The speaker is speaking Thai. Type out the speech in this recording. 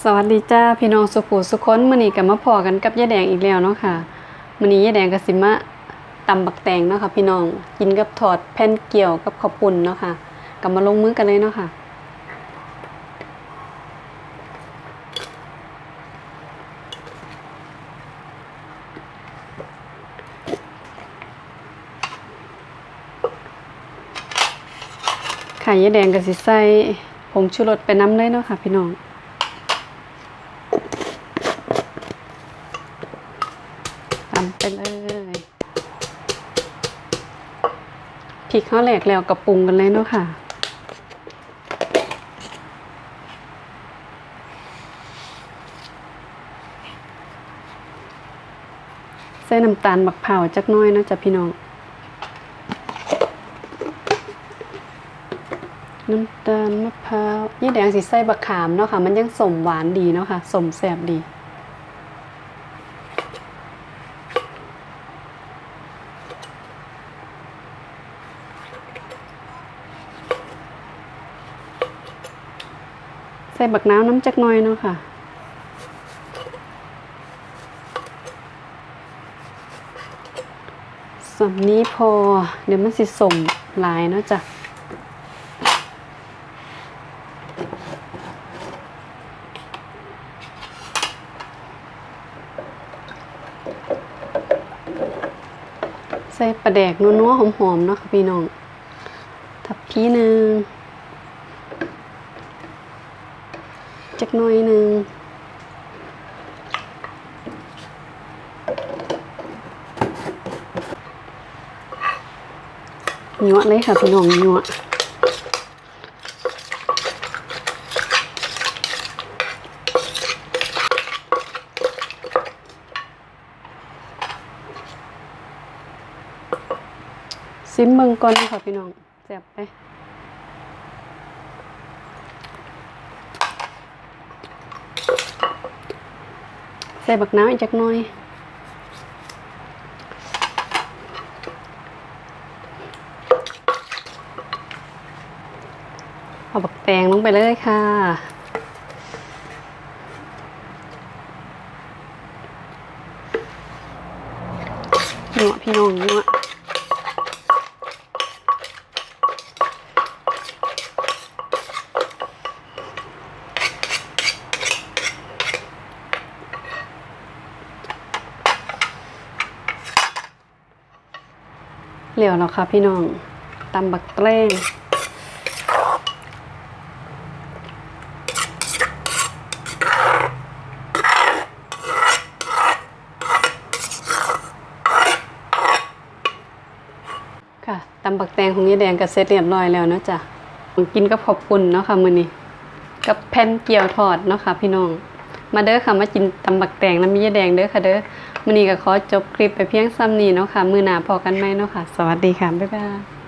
สวัสดีจ้าพี่น้องสุขุสุคนมื้อนี้ก็มาพอกันกับยายแดงอีกแล้วเนาะค่ะมือนี้ยายแดงก็สิมาตำบักแตงเนาะค่ะพี่น้องกินกับทอดแผ่นเกี่ยวกับข้าวปุ้นเนาะค่ะก็มาลงมือกันเลยเนาะค่ะค่ะยายแดงก็สิใส่ผงชูรสไปน้ำเลยเนาะค่ะพี่น้องำไปเลยพริกข้าวแหลกแล้วกับปรุงกันเลยเนาะค่ะใส่น้ำตาลบักเผาวจักน้อยนะจ้ะพี่น้อง น้ำตาลมะพร้าวยี่แดงสีใส่บักขามเนาะค่ะ มันยังสมหวานดีเนาะค่ะสมแสบดี ส่บักน้ำน้ำจักหน้อยเนาะค่ะสำนี้พอเดี๋ยวมันสิสมลายเนาะจ้ะใส่ปลาแดกนัวๆหอมๆเนาะค่ะพี่น้องทับพีหนึ่ง จักหน่อยหนึ่งหยั่วเลยค่ะพี่น้องหยั่วซิมเบิงก่อนค่ะพี่น้องแซ่บไป ใส่บักน้ำอีกจักหน่อยเอาบักแตงลงไปเลยค่ะเนัวพี่น้องเนัว เหลียวแล้วค่ะพี่น้องตำบักแตงค่ะตำบักแตงของยายแดงก็เสร็จเรียบร้อยแล้วเนาะจ้ะกินกับขอบคุณเนาะค่ะมื้อนี้กับแผ่นเกี๊ยวทอดเนาะค่ะพี่น้อง มาเด้อค่ะมากินตำบักแตงน้ำมียายแดงเด้อค่ะเด้อมื้อนี้ก็ขอจบคลิปไปเพียงซ้ำนี้เนาะค่ะ มื้อหน้าพอกันไหมเนาะค่ะ สวัสดีค่ะ บ๊ายบาย